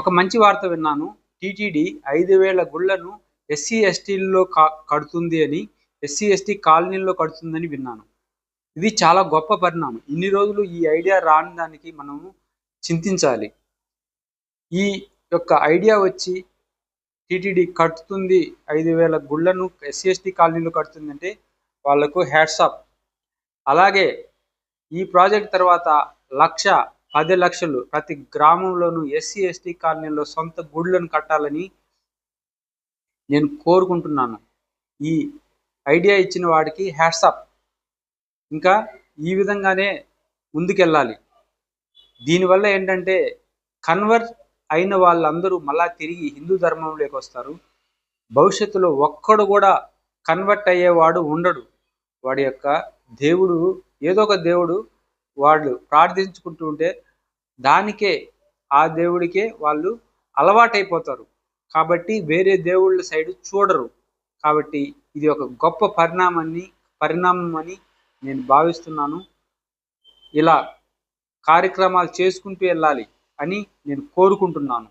ఒక మంచి వార్త విన్నాను. టీటీడీ ఐదు వేల గుళ్ళను ఎస్సీ ఎస్టీల్లో కా కడుతుంది అని ఎస్సీ ఎస్టీ కాలనీల్లో కడుతుందని విన్నాను. ఇది చాలా గొప్ప పరిణామం. ఇన్ని రోజులు ఈ ఐడియా రాని దానికి మనము చింతించాలి. ఈ యొక్క ఐడియా వచ్చి టీటీడీ కడుతుంది ఐదు వేల గుళ్ళను ఎస్సీ ఎస్టీ కాలనీలో కడుతుందంటే వాళ్ళకు హ్యాట్సాప్ అలాగే ఈ ప్రాజెక్ట్ తర్వాత లక్ష పది లక్షలు. ప్రతి గ్రామంలోనూ ఎస్సీ ఎస్టీ కాలనీలో సొంత గుళ్ళను కట్టాలని నేను కోరుకుంటున్నాను. ఈ ఐడియా ఇచ్చిన వాడికి హ్యాట్సాప్ ఇంకా ఈ విధంగానే ముందుకెళ్ళాలి. దీనివల్ల ఏంటంటే కన్వర్ట్ అయిన వాళ్ళందరూ మళ్ళా తిరిగి హిందూ ధర్మంలోకి వస్తారు. భవిష్యత్తులో ఒక్కడు కూడా కన్వర్ట్ అయ్యేవాడు ఉండడు. వాడి యొక్క దేవుడు ఏదో ఒక దేవుడు వాళ్ళు ప్రార్థించుకుంటూ ఉంటే దానికే ఆ దేవుడికే వాళ్ళు అలవాటైపోతారు. కాబట్టి వేరే దేవుళ్ళ సైడ్ చూడరు. కాబట్టి ఇది ఒక గొప్ప పరిణామాన్ని పరిణామం అని నేను భావిస్తున్నాను. ఇలా కార్యక్రమాలు చేసుకుంటూ వెళ్ళాలి అని నేను కోరుకుంటున్నాను.